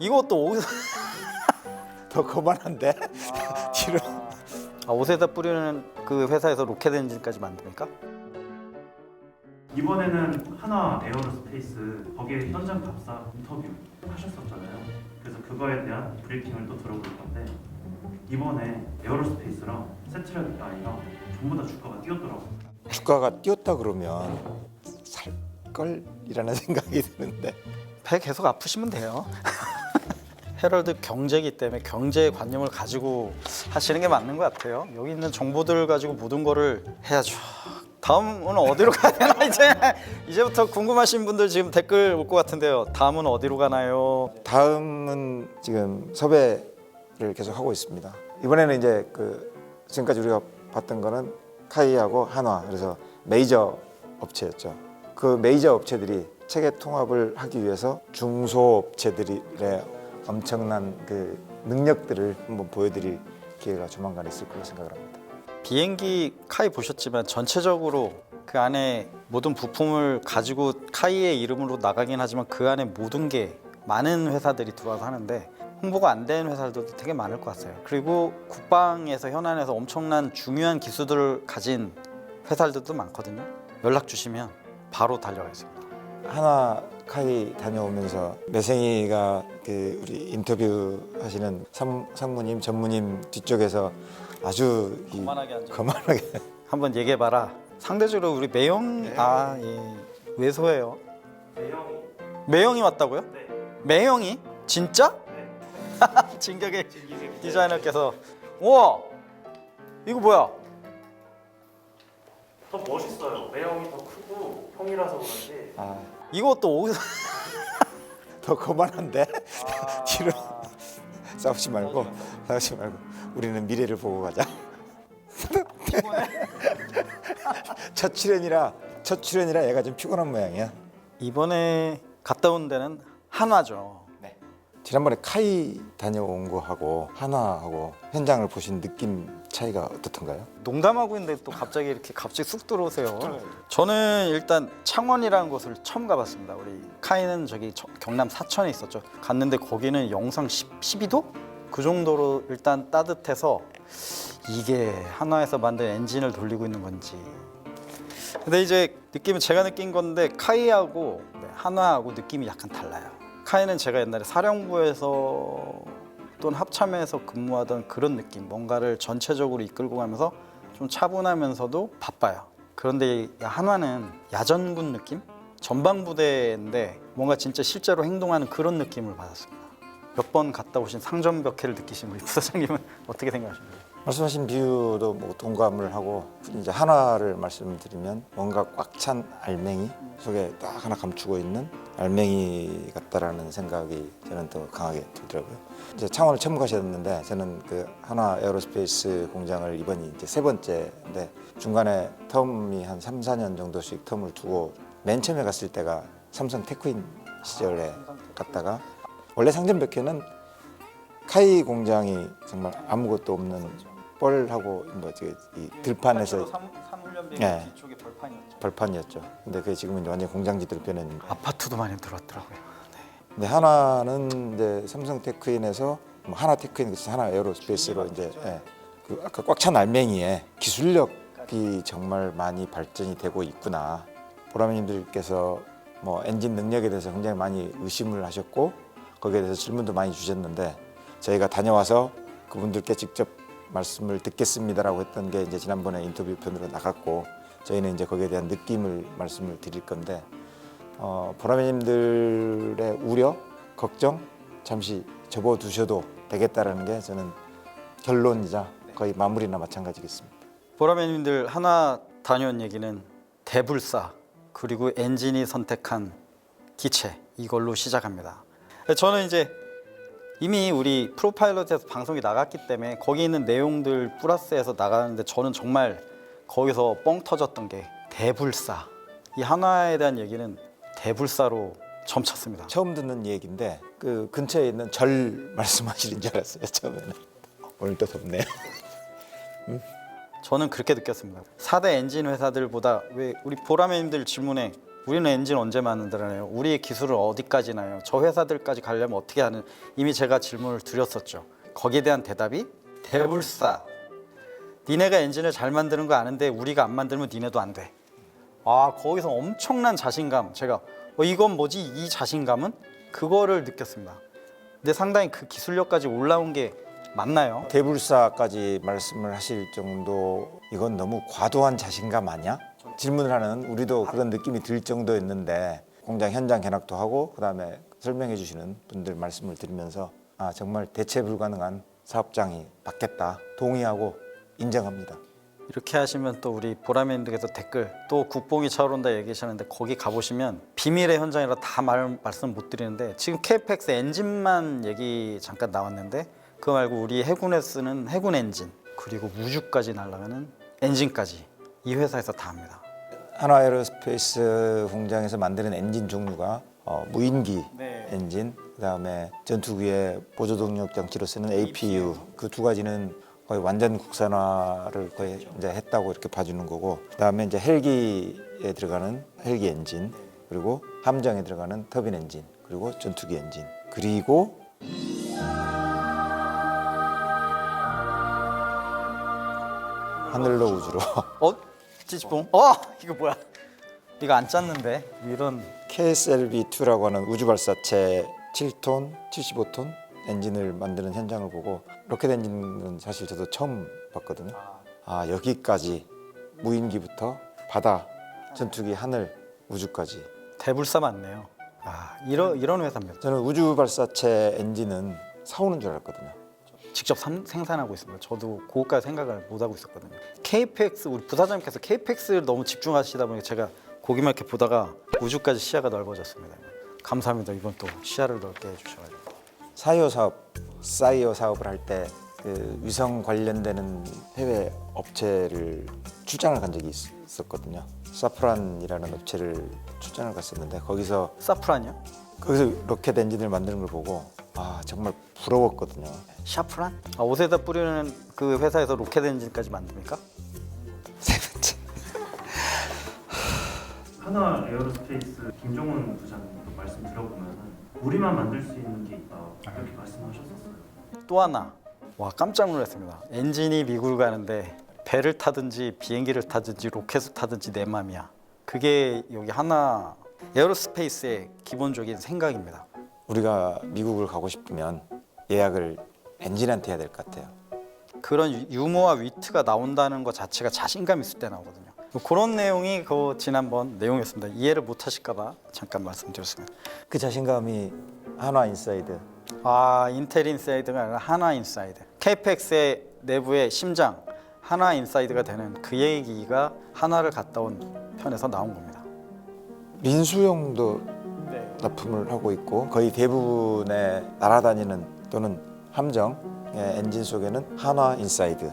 이것도 옷, 더 거만한데 뒤로 아, 옷에다 뿌리는 그 회사에서 로켓 엔진까지 만듭니까? 이번에는 하나 에어로스페이스 거기에 현장 답사 인터뷰 하셨었잖아요. 그래서 그거에 대한 브리핑을 또 들어볼 건데 이번에 에어로스페이스랑 세트랙 아이랑 전부 다 주가가 뛰었더라고요. 주가가 뛰었다 그러면 살 걸 이라는 생각이 드는데 배 계속 아프시면 돼요. 헤럴드 경제기 때문에 경제의 관념을 가지고 하시는 게 맞는 것 같아요. 여기 있는 정보들 가지고 모든 거를 해야죠. 다음은 어디로 가야 되나 이제 이제부터 궁금하신 분들 지금 댓글 올 것 같은데요. 다음은 어디로 가나요? 다음은 지금 섭외를 계속 하고 있습니다. 이번에는 이제 그 지금까지 우리가 봤던 거는 카이하고 한화 그래서 메이저 업체였죠. 그 메이저 업체들이 체계 통합을 하기 위해서 중소업체들의 엄청난 그 능력들을 한번 보여드릴 기회가 조만간 있을 거라 생각을 합니다. 비행기 카이 보셨지만 전체적으로 그 안에 모든 부품을 가지고 카이의 이름으로 나가긴 하지만 그 안에 모든 게 많은 회사들이 들어와서 하는데 홍보가 안 된 회사들도 되게 많을 것 같아요. 그리고 국방에서 현안에서 엄청난 중요한 기술들을 가진 회사들도 많거든요. 연락 주시면 바로 달려가겠습니다. 하나 카이 다녀오면서 매생이가 그 우리 인터뷰 하시는 상, 상무님 전무님 뒤쪽에서 아주 이 거만하게 앉아. 거만하게 한번 얘기해봐라. 상대적으로 우리 매영 아 예. 왜 소해요? 대형이 매영이 왔다고요? 네. 매영이? 진짜? 네. 진격의 디자이너께서 우와 이거 뭐야? 더 멋있어요. 매형이 더 크고 형이라서 그런지 아, 이것도 옷 더 거만한데 뒤로 싸우지 말고 싸우지 말고 우리는 미래를 보고 가자. 첫 출연이라 첫 출연이라 얘가 좀 피곤한 모양이야. 이번에 갔다 온 데는 한화죠. 지난번에 카이 다녀온 거하고 하나하고 현장을 보신 느낌 차이가 어떻던가요? 농담하고 있는데 또 갑자기 이렇게 갑자기 쑥 들어오세요. 저는 일단 창원이라는 곳을 처음 가봤습니다. 우리 카이는 저기 저- 경남 사천에 있었죠. 갔는데 거기는 영상 10, 12도? 그 정도로 일단 따뜻해서 이게 한화에서 만든 엔진을 돌리고 있는 건지. 근데 이제 느낌은 제가 느낀 건데 카이하고 네, 한화하고 느낌이 약간 달라요. 카이는 제가 옛날에 사령부에서 또는 합참에서 근무하던 그런 느낌, 뭔가를 전체적으로 이끌고 가면서 좀 차분하면서도 바빠요. 그런데 이 한화는 야전군 느낌? 전방부대인데 뭔가 진짜 실제로 행동하는 그런 느낌을 받았습니다. 몇 번 갔다 오신 상점벽해를 느끼신 우리 부사장님은 어떻게 생각하십니까? 말씀하신 비유도 뭐 동감을 하고 이제 하나를 말씀드리면 뭔가 꽉 찬 알맹이 속에 딱 하나 감추고 있는 알맹이 같다라는 생각이 저는 더 강하게 들더라고요. 이제 창원을 처음 가셨는데 저는 그 하나 에어로스페이스 공장을 이번이 이제 세 번째인데 중간에 텀이 한 3, 4년 정도씩 텀을 두고 맨 처음에 갔을 때가 삼성 테크인 시절에 갔다가 원래 상점백회는 카이 공장이 정말 아무것도 없는 뻘하고 이 들판에서 예. 뒤쪽에 벌판이었죠. 벌판이었죠. 근데 그게 지금은 완전 공장지대로 변했. 아파트도 많이 들어왔더라고요. 근데 하나는 이제 삼성 테크인에서 뭐 하나 테크인 그래서 하나 에어로스페이스로 이제 예. 그 아까 꽉 찬 알맹이에 기술력이 정말 많이 발전이 되고 있구나. 보라매님들께서 뭐 엔진 능력에 대해서 굉장히 많이 의심을 하셨고 거기에 대해서 질문도 많이 주셨는데 저희가 다녀와서 그분들께 직접 말씀을 듣겠습니다라고 했던 게 이제 지난번에 인터뷰 편으로 나갔고 저희는 이제 거기에 대한 느낌을 말씀을 드릴 건데 어, 보라매님들의 우려, 걱정 잠시 접어두셔도 되겠다라는 게 저는 결론이자 거의 마무리나 마찬가지겠습니다. 보라매님들 하나 다녀온 얘기는 대불사 그리고 엔진이 선택한 기체 이걸로 시작합니다. 저는 이제 이미 우리 프로파일럿에서 방송이 나갔기 때문에 거기 있는 내용들 플러스해서 나가는데 저는 정말 거기서 뻥 터졌던 게 대불사 이 한화에 대한 얘기는 대불사로 점쳤습니다. 처음 듣는 얘기인데 그 근처에 있는 절 말씀하시는 줄 알았어요 처음에는. 오늘 또 덥네요. 저는 그렇게 느꼈습니다. 4대 엔진 회사들보다 왜 우리 보라매님들 질문에 우리는 엔진 언제 만들어내요? 우리의 기술은 어디까지 나요? 저 회사들까지 가려면 어떻게 하는? 이미 제가 질문을 드렸었죠. 거기에 대한 대답이 대불사. 니네가 엔진을 잘 만드는 거 아는데 우리가 안 만들면 니네도 안 돼. 아 거기서 엄청난 자신감. 제가 어, 이건 뭐지? 이 자신감은 그거를 느꼈습니다. 근데 상당히 그 기술력까지 올라온 게 맞나요? 대불사까지 말씀을 하실 정도 이건 너무 과도한 자신감 아니야? 질문을 하는 우리도 그런 느낌이 들 정도였는데 공장 현장 견학도 하고 그다음에 설명해 주시는 분들 말씀을 들으면서 아 정말 대체 불가능한 사업장이 받겠다 동의하고 인정합니다. 이렇게 하시면 또 우리 보라맨들께서 댓글 또 국뽕이 차오른다 얘기하시는데 거기 가보시면 비밀의 현장이라 다 말, 말씀 못 드리는데 지금 KPX 엔진만 얘기 잠깐 나왔는데 그거 말고 우리 해군에 쓰는 해군 엔진 그리고 우주까지 날아가는 엔진까지 이 회사에서 다 합니다. 한화에어로스페이스 공장에서 만드는 엔진 종류가 어, 무인기 네. 엔진, 그다음에 전투기의 보조 동력 장치로 쓰는 APU 그 두 가지는 거의 완전 국산화를 거의 이제 했다고 이렇게 봐주는 거고, 그다음에 이제 헬기에 들어가는 헬기 엔진, 그리고 함정에 들어가는 터빈 엔진, 그리고 전투기 엔진, 그리고 하늘로 우주로 어? 찌찌뽕? 어? 이거 뭐야? 이거 안 짰는데 이런 KSLV-2라고 하는 우주 발사체 7톤, 75톤 엔진을 만드는 현장을 보고 로켓 엔진은 사실 저도 처음 봤거든요. 아 여기까지 무인기부터 바다, 전투기, 하늘, 우주까지. 대불사 맞네요. 아 이런 이런 회사입니다. 저는 우주 발사체 엔진은 사오는 줄 알았거든요. 직접 삼- 생산하고 있습니다. 저도 그것까지 생각을 못 하고 있었거든요. KPX 우리 부사장님께서 KPX를 너무 집중하시다 보니까 제가 고기만 이렇게 보다가 우주까지 시야가 넓어졌습니다. 감사합니다. 이번 또 시야를 넓게 해주셔가지고. 사이오 사업, 사이오 사업을 할 때 그 위성 관련되는 해외 업체를 출장을 간 적이 있- 있었거든요. 사프란이라는 업체를 출장을 갔었는데 거기서 사프란이요? 거기서 로켓 엔진을 만드는 걸 보고 아 정말 부러웠거든요. 샤프란? 아, 옷에다 뿌리는 그 회사에서 로켓 엔진까지 만듭니까? 세 번째. 하나 에어로스페이스 김종훈 부장님 우리만 만들 수 있는 게 있다 이렇게 말씀하셨었어요. 또 하나 와 깜짝 놀랐습니다. 엔진이 미국을 가는데 배를 타든지 비행기를 타든지 로켓을 타든지 내 맘이야. 그게 여기 하나 에어로스페이스의 기본적인 생각입니다. 우리가 미국을 가고 싶으면 예약을 엔진한테 해야 될 것 같아요. 그런 유- 유머와 위트가 나온다는 것 자체가 자신감 있을 때 나오거든요. 그런 내용이 그 지난번 내용이었습니다. 이해를 못 하실까봐 잠깐 말씀드렸습니다. 그 자신감이 한화 인사이드 아 인텔 인사이드가 아니라 하나 인사이드. KPX의 내부의 심장 하나 인사이드가 되는 그 얘기가 하나를 갔다 온 편에서 나온 겁니다. 민수용도 납품을 하고 있고 거의 대부분의 날아다니는 또는 함정의 엔진 속에는 한화 인사이드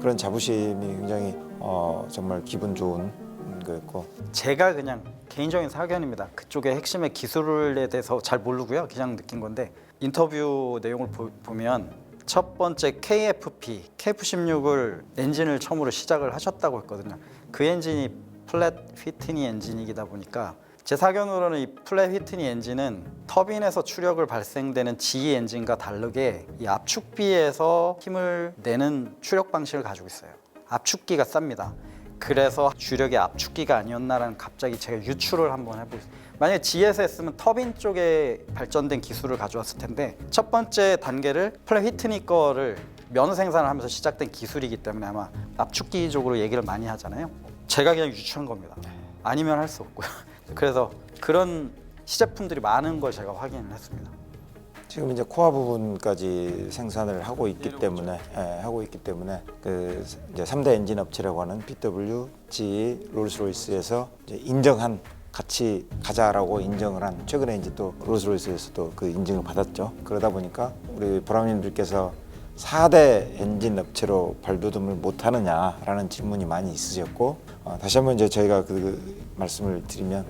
그런 자부심이 굉장히 어, 정말 기분 좋은 거였고 제가 그냥 개인적인 사견입니다. 그쪽의 핵심의 기술에 대해서 잘 모르고요. 그냥 느낀 건데 인터뷰 내용을 보, 보면 첫 번째 KFP, KF16을 엔진을 처음으로 시작을 하셨다고 했거든요. 그 엔진이 플랫 휘트니 엔진이다 보니까 제 사견으로는 이 플랫 휘트니 엔진은 터빈에서 추력을 발생되는 GE 엔진과 다르게 이 압축비에서 힘을 내는 추력 방식을 가지고 있어요. 압축기가 쌉니다. 그래서 주력이 압축기가 아니었나라는 갑자기 제가 유추를 한번 해보겠습니다. 만약에 했으면 터빈 쪽에 발전된 기술을 가져왔을 텐데 첫 번째 단계를 플랫 휘트니 거를 면 생산을 하면서 시작된 기술이기 때문에 아마 압축기 쪽으로 얘기를 많이 하잖아요. 제가 그냥 유추한 겁니다. 아니면 할 수 없고요. 그래서 그런 시제품들이 많은 걸 제가 확인을 했습니다. 지금 이제 코어 부분까지 생산을 하고 있기 때문에 예, 하고 있기 때문에 그 이제 3대 엔진 업체라고 하는 BW, GE, 롤스로이스에서 이제 인정한 같이 가자라고 인정을 한 최근에 이제 또 롤스로이스에서도 그 인증을 받았죠. 그러다 보니까 우리 보람님들께서 4대 엔진 업체로 발돋움을 못 하느냐라는 질문이 많이 있으셨고 어, 다시 한번 이제 저희가 그 말씀을 드리면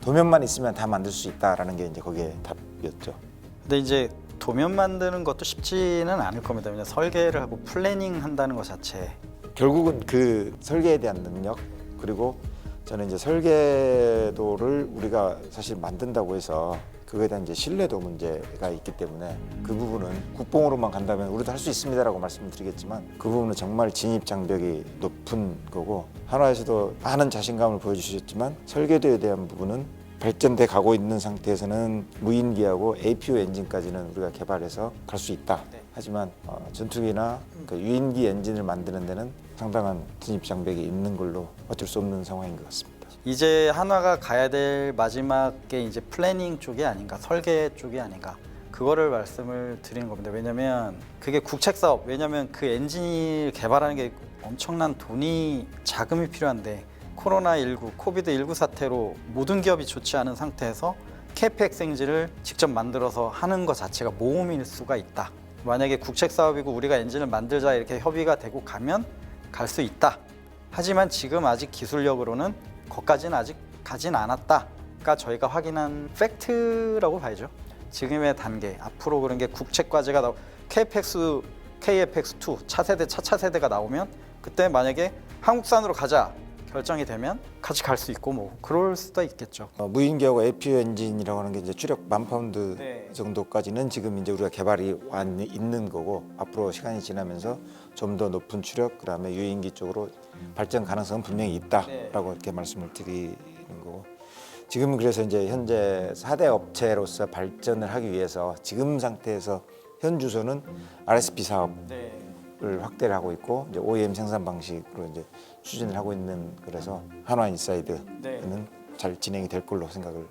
도면만 있으면 다 만들 수 있다라는 게 이제 거기에 답이었죠. 근데 이제 도면 만드는 것도 쉽지는 않을 겁니다. 왜냐 설계를 하고 플래닝 한다는 것 자체 결국은 그 설계에 대한 능력 그리고 저는 이제 설계도를 우리가 사실 만든다고 해서 그거에 대한 이제 신뢰도 문제가 있기 때문에 그 부분은 국뽕으로만 간다면 우리도 할 수 있습니다라고 말씀을 드리겠지만 그 부분은 정말 진입 장벽이 높은 거고 한화에서도 많은 자신감을 보여주셨지만 설계도에 대한 부분은 발전돼 가고 있는 상태에서는 무인기하고 APU 엔진까지는 우리가 개발해서 갈 수 있다. 하지만 어, 전투기나 그 유인기 엔진을 만드는 데는 상당한 진입 장벽이 있는 걸로 어쩔 수 없는 상황인 것 같습니다. 이제 한화가 가야 될 마지막에 이제 플래닝 쪽이 아닌가 설계 쪽이 아닌가 그거를 말씀을 드리는 겁니다. 왜냐면 그게 국책 사업 왜냐면 그 엔진을 개발하는 게 엄청난 돈이 자금이 필요한데 코로나 19 코비드 19 사태로 모든 기업이 좋지 않은 상태에서 캐펙스 엔진을 직접 만들어서 하는 것 자체가 모험일 수가 있다. 만약에 국책 사업이고 우리가 엔진을 만들자 이렇게 협의가 되고 가면 갈 수 있다. 하지만 지금 아직 기술력으로는 거기까지는 아직 가진 않았다가 저희가 확인한 팩트라고 봐야죠. 지금의 단계 앞으로 그런 게 국책 과제가 나오 KFX KFX2 차세대 차차세대가 나오면 그때 만약에 한국산으로 가자 결정이 되면 같이 갈 수 있고 뭐 그럴 수도 있겠죠. 어, 무인기하고 APU 엔진이라고 하는 게 이제 추력 만 파운드 네. 정도까지는 지금 이제 우리가 개발이 와 있는 거고 앞으로 시간이 지나면서 좀 더 높은 추력 그다음에 유인기 쪽으로 발전 가능성은 분명히 있다라고 이렇게 말씀을 드리는 거고 지금 그래서 이제 현재 4대 업체로서 발전을 하기 위해서 지금 상태에서 현 주소는 RSP 사업 네. 을 확대를 하고 있고 이제 OEM 생산 방식으로 이제 추진을 하고 있는 그래서 한화 인사이드는 네. 잘 진행이 될 걸로 생각을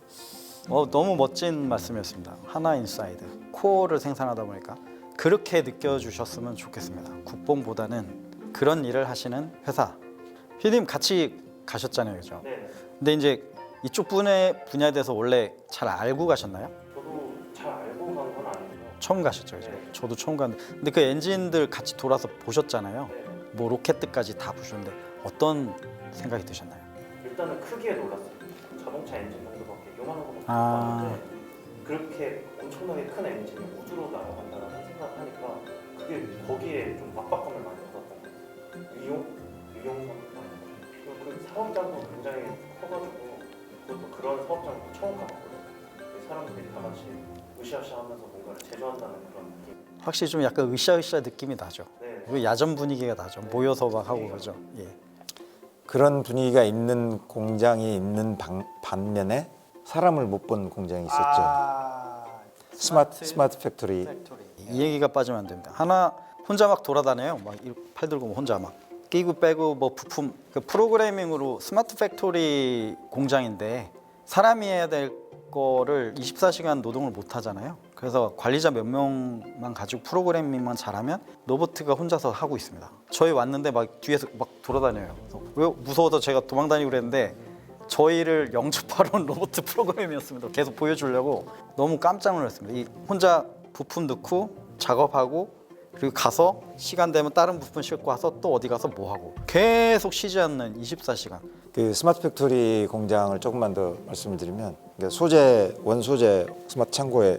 어, 너무 멋진 말씀이었습니다. 하나 인사이드 코어를 생산하다 보니까 그렇게 느껴주셨으면 좋겠습니다. 국뽕보다는 그런 일을 하시는 회사. 피디님 같이 가셨잖아요, 그죠? 네. 근데 이제 이쪽 분야에 분야에 대해서 원래 잘 알고 가셨나요? 저도 잘 알고 간 건 아니고요. 처음 가셨죠, 그죠? 네. 저도 처음 갔는데, 근데 그 엔진들 같이 돌아서 보셨잖아요. 네. 뭐 로켓들까지 다 보셨는데 어떤 생각이 드셨나요? 일단은 크기에 놀랐어요. 자동차 엔진 정도밖에 요만한 거밖에 못 아. 그렇게 엄청나게 큰 엔진이 우주로 날아간다는 생각을 하니까 그게 거기에 좀 압박감을 많이 받았던 것 같아요. 위용? 위용성 많이 받았어요. 그 사업장도 굉장히 커가지고 그것도 그런 사업장도 처음 가봤거든요. 그 사람들이 다 같이 으쌰으쌰 하면서 뭔가를 제조한다는 그런 느낌. 확실히 좀 약간 으쌰으쌰 느낌이 나죠. 네. 그리고 야전 분위기가 나죠. 모여서 막 하고 그죠. 예. 그런 분위기가 있는 공장이 있는 방, 반면에 사람을 못 본 공장이 있었죠. 아, 스마트 스마트 팩토리 이 얘기가 빠지면 안 됩니다. 하나 혼자 막 돌아다녀요. 막 팔 들고 뭐 혼자 막 끼고 빼고 뭐 부품 그 프로그래밍으로 스마트 팩토리 공장인데 사람이 해야 될 거를 24시간 노동을 못 하잖아요. 그래서 관리자 몇 명만 가지고 프로그래밍만 잘하면 로보트가 혼자서 하고 있습니다. 저희 왔는데 막 뒤에서 막 돌아다녀요. 왜 무서워서 제가 도망다니고 그랬는데 저희를 영접하러 온 로봇 프로그램이었습니다. 계속 보여주려고 너무 깜짝 놀랐습니다. 이 혼자 부품 넣고 작업하고 그리고 가서 시간 되면 다른 부품 싣고 와서 또 어디 가서 뭐 하고 계속 쉬지 않는 24시간. 그 스마트 팩토리 공장을 조금만 더 말씀을 드리면 그러니까 소재 원소재 스마트 창고에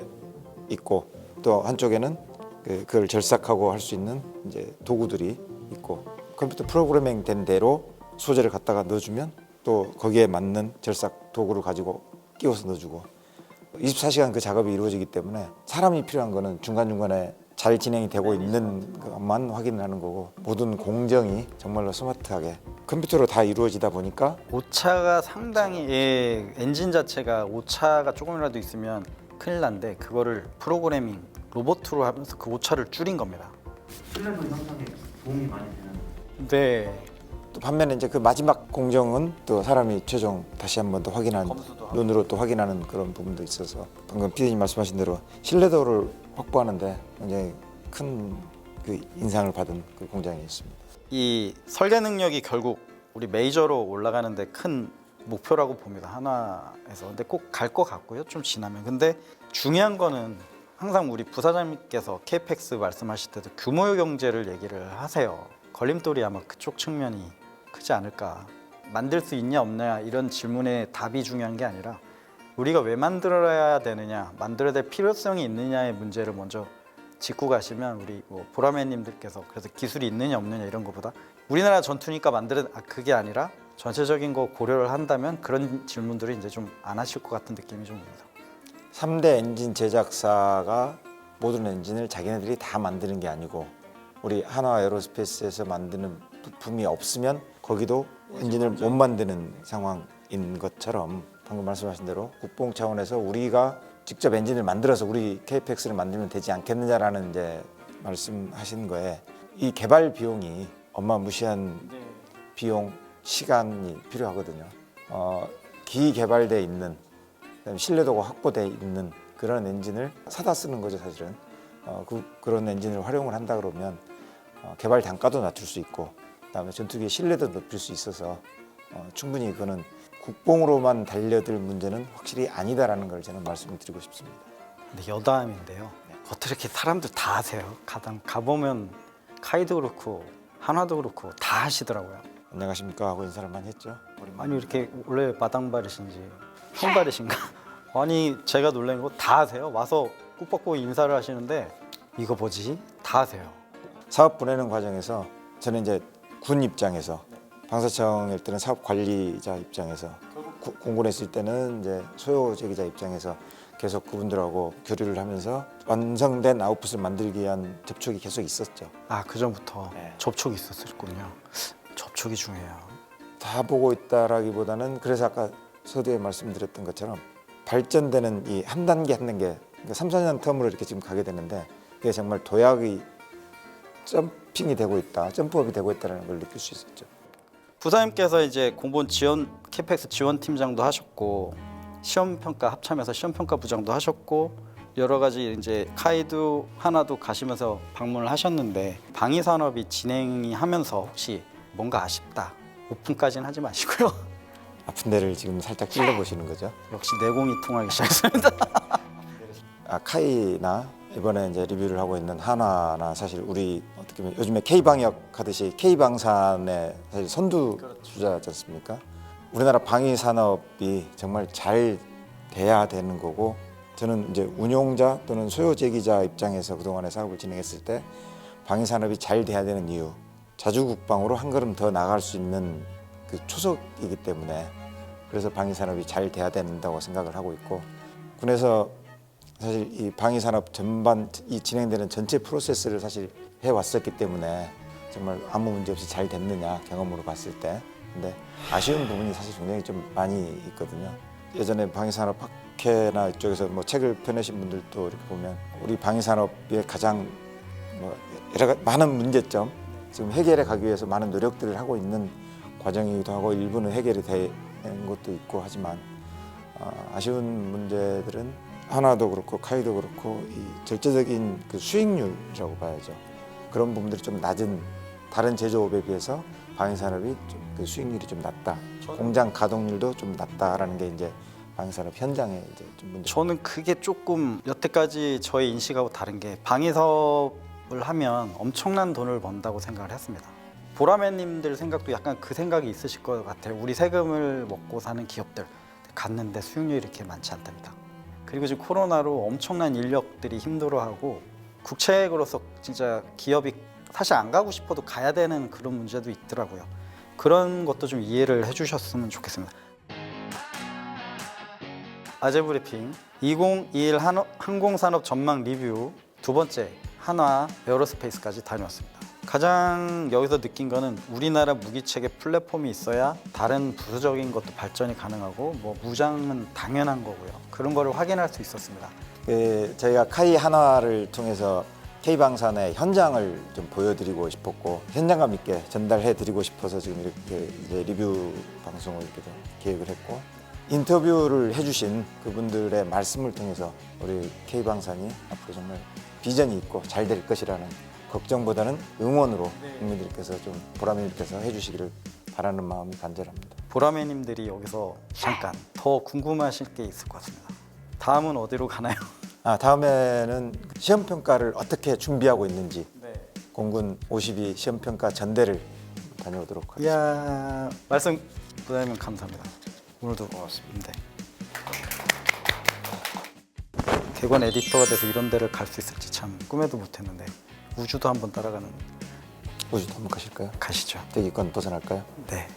있고 또 한쪽에는 그, 그걸 절삭하고 할 수 있는 이제 도구들이 있고 컴퓨터 프로그래밍 된 대로 소재를 갖다가 넣어주면 또 거기에 맞는 절삭 도구를 가지고 끼워서 넣어주고 24시간 그 작업이 이루어지기 때문에 사람이 필요한 거는 중간중간에 잘 진행이 되고 있는 것만 확인을 하는 거고 모든 공정이 정말로 스마트하게 컴퓨터로 다 이루어지다 보니까 오차가 상당히 예, 엔진 자체가 오차가 조금이라도 있으면 큰일 난데 그거를 프로그래밍 로봇으로 하면서 그 오차를 줄인 겁니다. 신뢰도 형성에 도움이 많이 되는 네. 또 반면에 이제 그 마지막 공정은 또 사람이 최종 다시 한 번 더 확인하는 검수도 하고. 눈으로 또 확인하는 그런 부분도 있어서 방금 피디님 말씀하신 대로 신뢰도를 확보하는데 굉장히 큰 그 인상을 받은 그 공장이었습니다. 이 설계 능력이 결국 우리 메이저로 올라가는데 큰 목표라고 봅니다. 하나에서. 근데 꼭 갈 것 같고요. 좀 지나면. 근데 중요한 거는 항상 우리 부사장님께서 KPX 말씀하실 때도 규모의 경제를 얘기를 하세요. 걸림돌이 아마 그쪽 측면이 크지 않을까. 만들 수 있냐 없냐 이런 질문에 답이 중요한 게 아니라 우리가 왜 만들어야 되느냐, 만들어야 될 필요성이 있느냐의 문제를 먼저 짚고 가시면 우리 뭐 보라매님들께서 그래서 기술이 있느냐 없느냐 이런 것보다 우리나라 전투니까 만드는 아 그게 아니라 전체적인 거 고려를 한다면 그런 질문들을 이제 좀 안 하실 것 같은 느낌이 좀 듭니다. 3대 엔진 제작사가 모든 엔진을 자기네들이 다 만드는 게 아니고 우리 한화 에어로스페이스에서 만드는 부품이 없으면 거기도 엔진을 못 만드는 상황인 것처럼 방금 말씀하신 대로 국뽕 차원에서 우리가 직접 엔진을 만들어서 우리 KPX를 만들면 되지 않겠느냐라는 이제 말씀하신 거에 이 개발 비용이 어마무시한 비용, 시간이 필요하거든요. 어, 기개발돼 있는 신뢰도가 확보돼 있는 그런 엔진을 사다 쓰는 거죠 사실은. 어, 그, 그런 엔진을 활용을 한다 그러면 어, 개발 단가도 낮출 수 있고 그다음에 전투기의 신뢰도 높일 수 있어서 어, 충분히 그거는 국뽕으로만 달려들 문제는 확실히 아니다라는 걸 저는 말씀을 드리고 싶습니다. 근데 여담인데요. 어떻게 이렇게 사람들 다 하세요? 가당 가보면 카이도 그렇고 한화도 그렇고 다 하시더라고요. 안녕하십니까 하고 인사를 많이 했죠. 아니 이렇게 원래 마당발이신지 평발이신가? 아니 제가 놀란 거다 하세요. 와서 꾹 뻗고 인사를 하시는데 이거 뭐지? 다 하세요. 사업 보내는 과정에서 저는 이제 군 입장에서 방사청 일 때는 사업 관리자 입장에서 구- 공군에 있을 때는 이제 소요 제기자 입장에서 계속 그분들하고 교류를 하면서 완성된 아웃풋을 만들기 위한 접촉이 계속 있었죠. 아 그 전부터 네. 접촉이 있었을군요. 접촉이 중요해요. 다 보고 있다라기보다는 그래서 아까 서두에 말씀드렸던 것처럼 발전되는 이 한 단계 한 단계 그러니까 3, 4년 텀으로 이렇게 지금 가게 되는데 그게 정말 도약이 점핑이 되고 있다, 점프업이 되고 있다는 걸 느낄 수 있었죠. 부사님께서 이제 공무원 지원 캐펙스 지원 팀장도 하셨고 시험 평가 합참에서 시험 평가 부장도 하셨고 여러 가지 이제 카이도 하나도 가시면서 방문을 하셨는데 방위 산업이 진행이 하면서 혹시 뭔가 아쉽다. 오픈까지는 하지 마시고요. 아픈 데를 지금 살짝 찔러 보시는 거죠. 역시 내공이 통하기 시작했습니다. 아, 카이나 이번에 이제 리뷰를 하고 있는 한화나 사실 우리 어떻게 보면 요즘에 K 방역 하듯이 K 방산의 사실 선두 주자지 않습니까? 우리나라 방위 산업이 정말 잘 돼야 되는 거고 저는 이제 운용자 또는 소요 제기자 입장에서 그동안의 사업을 진행했을 때 방위 산업이 잘 돼야 되는 이유 자주 국방으로 한 걸음 더 나갈 수 있는 그 초석이기 때문에 그래서 방위 산업이 잘 돼야 된다고 생각을 하고 있고 군에서 사실 이 방위 산업 전반 이 진행되는 전체 프로세스를 사실 해 왔었기 때문에 정말 아무 문제 없이 잘 됐느냐 경험으로 봤을 때 근데 아쉬운 부분이 사실 굉장히 좀 많이 있거든요. 예전에 방위 산업 학회나 이쪽에서 뭐 책을 펴내신 분들도 이렇게 보면 우리 방위 산업의 가장 뭐 여러 가지 많은 문제점 지금 해결해 가기 위해서 많은 노력들을 하고 있는 과정이기도 하고 일부는 해결이 된 것도 있고 하지만 어, 아쉬운 문제들은 하나도 그렇고 카이도 그렇고 이 절대적인 그 수익률이라고 봐야죠. 그런 부분들이 좀 낮은 다른 제조업에 비해서 방위 산업이 좀그 수익률이 좀 낮다. 공장 가동률도 좀 낮다라는 게 이제 방위 산업 현장에 이제 좀 문제. 저는 그게 조금 여태까지 저의 인식하고 다른 게 방위 사업을 하면 엄청난 돈을 번다고 생각을 했습니다. 보라매님들 생각도 약간 그 생각이 있으실 것 같아요. 우리 세금을 먹고 사는 기업들 갔는데 수익률이 이렇게 많지 않답니다. 그리고 지금 코로나로 엄청난 인력들이 힘들어하고 국책으로서 진짜 기업이 사실 안 가고 싶어도 가야 되는 그런 문제도 있더라고요. 그런 것도 좀 이해를 해주셨으면 좋겠습니다. 아재 브리핑 2021 한- 항공산업 전망 리뷰 두 번째 한화 에어로스페이스까지 다녀왔습니다. 가장 여기서 느낀 거는 우리나라 무기체계 플랫폼이 있어야 다른 부수적인 것도 발전이 가능하고 뭐 무장은 당연한 거고요. 그런 거를 확인할 수 있었습니다. 그 저희가 카이 하나를 통해서 K 방산의 현장을 좀 보여드리고 싶었고 현장감 있게 전달해드리고 싶어서 지금 이렇게 이제 리뷰 방송을 이렇게 좀 계획을 했고 인터뷰를 해주신 그분들의 말씀을 통해서 우리 K 방산이 앞으로 정말 비전이 있고 잘 될 것이라는 걱정보다는 응원으로 국민들께서 좀 보람님께서 해주시기를 바라는 마음이 간절합니다. 보라매님들이 여기서 잠깐 더 궁금하실 게 있을 것 같습니다. 다음은 어디로 가나요? 아 다음에는 시험 평가를 어떻게 준비하고 있는지 네. 공군 52 시험 평가 전대를 다녀오도록 하겠습니다. 이야 말씀 부장님 감사합니다. 오늘도 고맙습니다. 개관 에디터가 돼서 이런 데를 갈 수 있을지 참 꿈에도 못했는데 우주도 한번 따라가는 우주도 한번 가실까요? 가시죠. 대기권 벗어날까요? 네.